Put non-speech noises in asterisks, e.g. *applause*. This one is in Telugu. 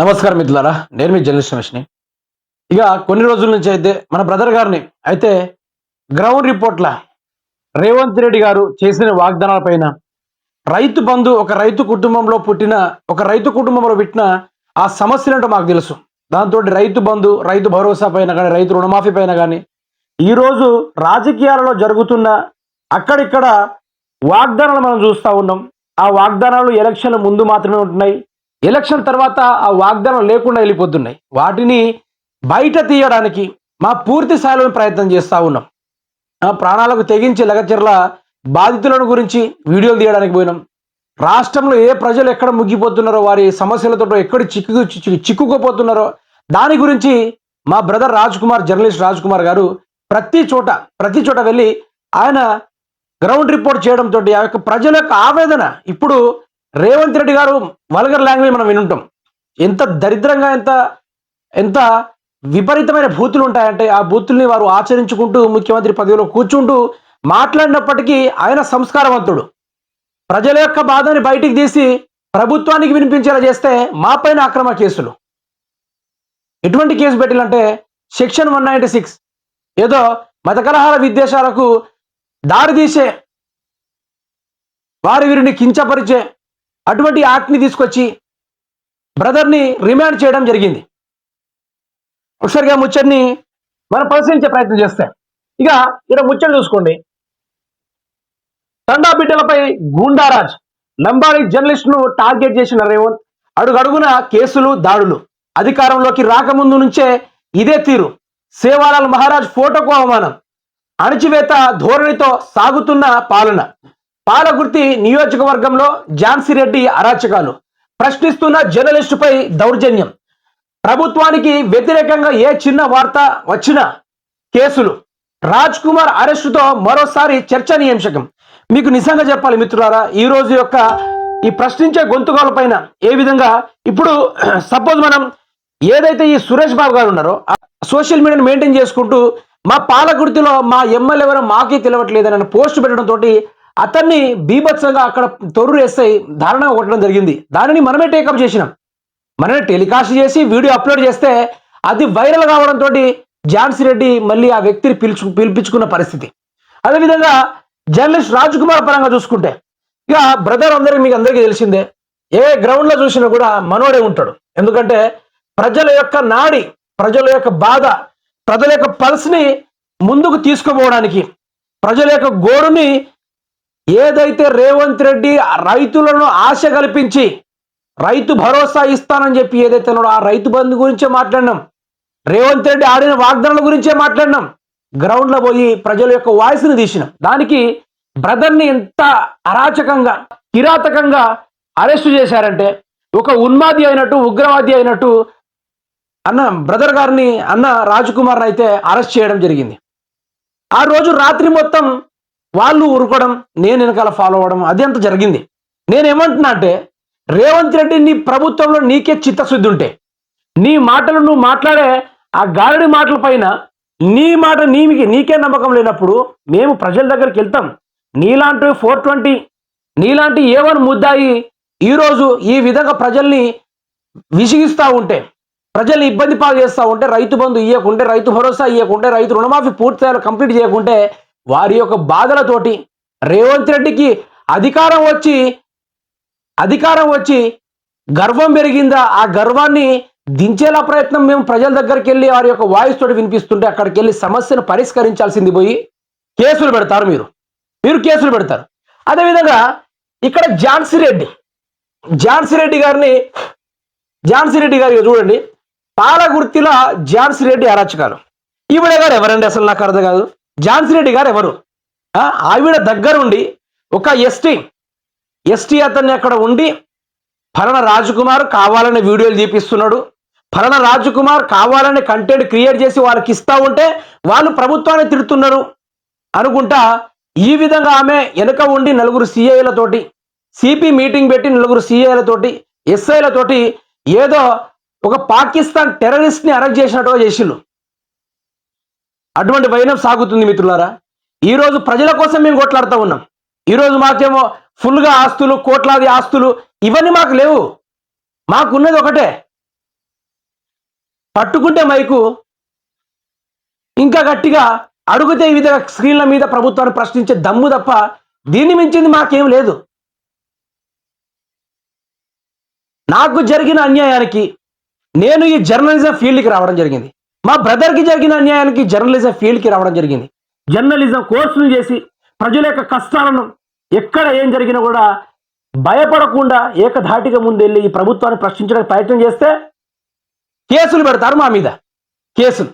నమస్కారం మిత్రులారా నేను మీ జర్నలిస్ట్ రమేష్ని. ఇక కొన్ని రోజుల నుంచి అయితే మన బ్రదర్ గారిని అయితే గ్రౌండ్ రిపోర్ట్ల రేవంత్ రెడ్డి గారు చేసిన వాగ్దానాల పైన రైతు బంధు ఒక రైతు కుటుంబంలో పుట్టిన ఒక రైతు కుటుంబంలో పుట్టిన ఆ సమస్యలు ఏంటో మాకు తెలుసు. దాంతో రైతు బంధు రైతు భరోసా పైన కానీ రైతు రుణమాఫీ పైన కానీ ఈరోజు రాజకీయాలలో జరుగుతున్న అక్కడిక్కడ వాగ్దానాలు మనం చూస్తూ ఉన్నాం. ఆ వాగ్దానాలు ఎలక్షన్ల ముందు మాత్రమే ఉంటున్నాయి. ఎలక్షన్ తర్వాత ఆ వాగ్దానం లేకుండా వెళ్ళిపోతున్నాయి. వాటిని బయట తీయడానికి మా పూర్తి స్థాయిలో ప్రయత్నం చేస్తూ ఉన్నాం. ఆ ప్రాణాలకు తెగించి లగచర్ల బాధితులను గురించి వీడియోలు తీయడానికి పోయినాం. రాష్ట్రంలో ఏ ప్రజలు ఎక్కడ ముగ్గిపోతున్నారో వారి సమస్యలతో ఎక్కడ చిక్కు చిక్కుకుపోతున్నారో దాని గురించి మా బ్రదర్ రాజ్ కుమార్ జర్నలిస్ట్ రాజ్ కుమార్ గారు ప్రతి చోట ప్రతి చోట వెళ్ళి ఆయన గ్రౌండ్ రిపోర్ట్ చేయడంతో ఆ యొక్క ప్రజల యొక్క ఆవేదన. ఇప్పుడు రేవంత్ రెడ్డి గారు వల్గర్ లాంగ్వేజ్ మనం వినుంటాం. ఎంత దరిద్రంగా ఎంత ఎంత విపరీతమైన బూతులు ఉంటాయంటే ఆ బూతుల్ని వారు ఆచరించుకుంటూ ముఖ్యమంత్రి పదవిలో కూర్చుంటూ మాట్లాడినప్పటికీ ఆయన సంస్కారవంతుడు. ప్రజల యొక్క బాధని బయటికి తీసి ప్రభుత్వానికి వినిపించేలా చేస్తే మా పైన అక్రమ కేసులు. ఎటువంటి కేసు పెట్టాలంటే సెక్షన్ వన్ నైంటీ సిక్స్ ఏదో మత కలహాల విద్వేషాలకు దారితీసే వారి వీరిని కించపరిచే అటువంటి యాక్ట్ని తీసుకొచ్చి బ్రదర్ని రిమాండ్ చేయడం జరిగింది. ఒకసారిగా ముచ్చడిని మనం పరిశీలించే ప్రయత్నం చేస్తే. ఇక ఇక్కడ ముచ్చట చూసుకోండి. తండా బిడ్డలపై గూండారాజ్ లంబాడి జర్నలిస్ట్ను టార్గెట్ చేసిన రేవంత్ అడుగడుగున కేసులు దాడులు. అధికారంలోకి రాకముందు నుంచే ఇదే తీరు. సేవాలాల్ మహారాజ్ ఫోటోకు అవమానం. అణచివేత ధోరణితో సాగుతున్న పాలన. పాలగుర్తి నియోజకవర్గంలో ఝాన్సీ రెడ్డి అరాచకాలు. ప్రశ్నిస్తున్న జర్నలిస్టుపై దౌర్జన్యం. ప్రభుత్వానికి వ్యతిరేకంగా ఏ చిన్న వార్త వచ్చినా కేసులు. రాజ్ కుమార్ అరెస్టుతో మరోసారి చర్చనీయాంశకం. మీకు నిజంగా చెప్పాలి మిత్రులారా ఈ రోజు యొక్క ఈ ప్రశ్నించే గొంతుకాల పైన ఏ విధంగా ఇప్పుడు *clears throat* సపోజ్ మనం ఏదైతే ఈ సురేష్ బాబు గారు ఉన్నారో సోషల్ మీడియాను మెయింటైన్ చేసుకుంటూ మా పాలకుర్తిలో మా ఎమ్మెల్యే ఎవరో మాకే తెలియట్లేదని పోస్ట్ పెట్టడం తోటి అతన్ని బీభత్సంగా అక్కడ తొర్రు వేస్తాయి దారుణంగా కొట్టడం జరిగింది. దానిని మనమే టేకప్ చేసినాం. మనమే టెలికాస్ట్ చేసి వీడియో అప్లోడ్ చేస్తే అది వైరల్ కావడంతో ఝాన్సీ రెడ్డి మళ్ళీ ఆ వ్యక్తిని పిలుచు పిలిపించుకున్న పరిస్థితి. అదేవిధంగా జర్నలిస్ట్ రాజ్ కుమార్ పరంగా చూసుకుంటే ఇక బ్రదర్ అందరికీ మీకు అందరికీ తెలిసిందే ఏ గ్రౌండ్లో చూసినా కూడా మనోడే ఉంటాడు. ఎందుకంటే ప్రజల యొక్క నాడి ప్రజల యొక్క బాధ ప్రజల యొక్క పల్స్ని ముందుకు తీసుకుపోవడానికి ప్రజల యొక్క గోడుని ఏదైతే రేవంత్ రెడ్డి రైతులను ఆశ కల్పించి రైతు భరోసా ఇస్తానని చెప్పి ఏదైతే ఉన్నాడో ఆ రైతు బంధు గురించే మాట్లాడినాం. రేవంత్ రెడ్డి ఆడిన వాగ్దానాల గురించే మాట్లాడినాం. గ్రౌండ్లో పోయి ప్రజల యొక్క వాయిస్ని తీసినాం. దానికి బ్రదర్ని ఎంత అరాచకంగా కిరాతకంగా అరెస్ట్ చేశారంటే ఒక ఉన్మాది అయినట్టు ఉగ్రవాది అయినట్టు అన్న బ్రదర్ గారిని అన్న రాజ్ కుమార్ని అయితే అరెస్ట్ చేయడం జరిగింది. ఆ రోజు రాత్రి మొత్తం వాళ్ళు ఊరుకోవడం నేను వెనకాల ఫాలో అవ్వడం అది అంత జరిగింది. నేనేమంటున్నా అంటే రేవంత్ రెడ్డి నీ ప్రభుత్వంలో నీకే చిత్తశుద్ధి ఉంటే నీ మాటలు నువ్వు మాట్లాడే ఆ గారడి మాటల పైన నీ మాట నీకి నీకే నమ్మకం లేనప్పుడు మేము ప్రజల దగ్గరికి వెళ్తాం. నీలాంటి ఫోర్ ట్వంటీ నీలాంటి ఏవన్ ముద్దాయి ఈరోజు ఈ విధంగా ప్రజల్ని విసిగిస్తూ ఉంటే ప్రజల్ని ఇబ్బంది పాలు చేస్తూ ఉంటే రైతు బంధు ఇవ్వకుంటే రైతు భరోసా ఇవ్వకుంటే రైతు రుణమాఫీ పూర్తి కంప్లీట్ చేయకుంటే వారి యొక్క బాధలతోటి రేవంత్ రెడ్డికి అధికారం వచ్చి అధికారం వచ్చి గర్వం పెరిగిందా? ఆ గర్వాన్ని దించేలా ప్రయత్నం మేము ప్రజల దగ్గరికి వెళ్ళి వారి యొక్క వాయిస్ తోటి వినిపిస్తుంటే అక్కడికి వెళ్ళి సమస్యను పరిష్కరించాల్సింది పోయి కేసులు పెడతారు మీరు. మీరు కేసులు పెడతారు. అదేవిధంగా ఇక్కడ ఝాన్సీ రెడ్డి ఝాన్సీ రెడ్డి గారిని ఝాన్సీ రెడ్డి గారి చూడండి పాలగుర్తిలో ఝాన్సీ రెడ్డి అరాచకాలు. ఈవిడ గారు ఎవరండి అసలు నాకు అర్థం కాదు. ఝాన్సీ రెడ్డి గారు ఎవరు? ఆవిడ దగ్గరుండి ఒక ఎస్టీ ఎస్టీ అతన్ని అక్కడ ఉండి ఫలానా రాజకుమార్ కావాలని వీడియోలు తీపిస్తున్నాడు. ఫలానా రాజకుమార్ కావాలని కంటెంట్ క్రియేట్ చేసి వాళ్ళకి ఇస్తా ఉంటే వాళ్ళు ప్రభుత్వాన్ని తిడుతున్నారు అనుకుంటా ఈ విధంగా ఆమె వెనుక ఉండి నలుగురు సిఐలతోటి సిపి మీటింగ్ పెట్టి నలుగురు సిఐలతోటి ఎస్ఐలతోటి ఏదో ఒక పాకిస్తాన్ టెర్రరిస్ట్ని అరెస్ట్ చేసినట్టుగా చేసిండు. అటువంటి వైనం సాగుతుంది మిత్రులారా. ఈరోజు ప్రజల కోసం మేము కొట్లాడుతూ ఉన్నాం. ఈ రోజు మాకేమో ఫుల్గా ఆస్తులు కోట్లాది ఆస్తులు ఇవన్నీ మాకు లేవు. మాకున్నది ఒకటే. పట్టుకుంటే మైకు ఇంకా గట్టిగా అడుగుతే ఈ విధంగా స్క్రీన్ల మీద ప్రభుత్వాన్ని ప్రశ్నించే దమ్ము తప్ప దీన్ని మించింది మాకేం లేదు. నాకు జరిగిన అన్యాయానికి నేను ఈ జర్నలిజం ఫీల్డ్కి రావడం జరిగింది. మా బ్రదర్కి జరిగిన అన్యాయానికి జర్నలిజం ఫీల్డ్కి రావడం జరిగింది. జర్నలిజం కోర్సులు చేసి ప్రజల యొక్క కష్టాలను ఎక్కడ ఏం జరిగినా కూడా భయపడకుండా ఏకధాటిగా ముందెళ్ళి ఈ ప్రభుత్వాన్ని ప్రశ్నించడానికి ప్రయత్నం చేస్తే కేసులు పెడతారు మా మీద. కేసులు.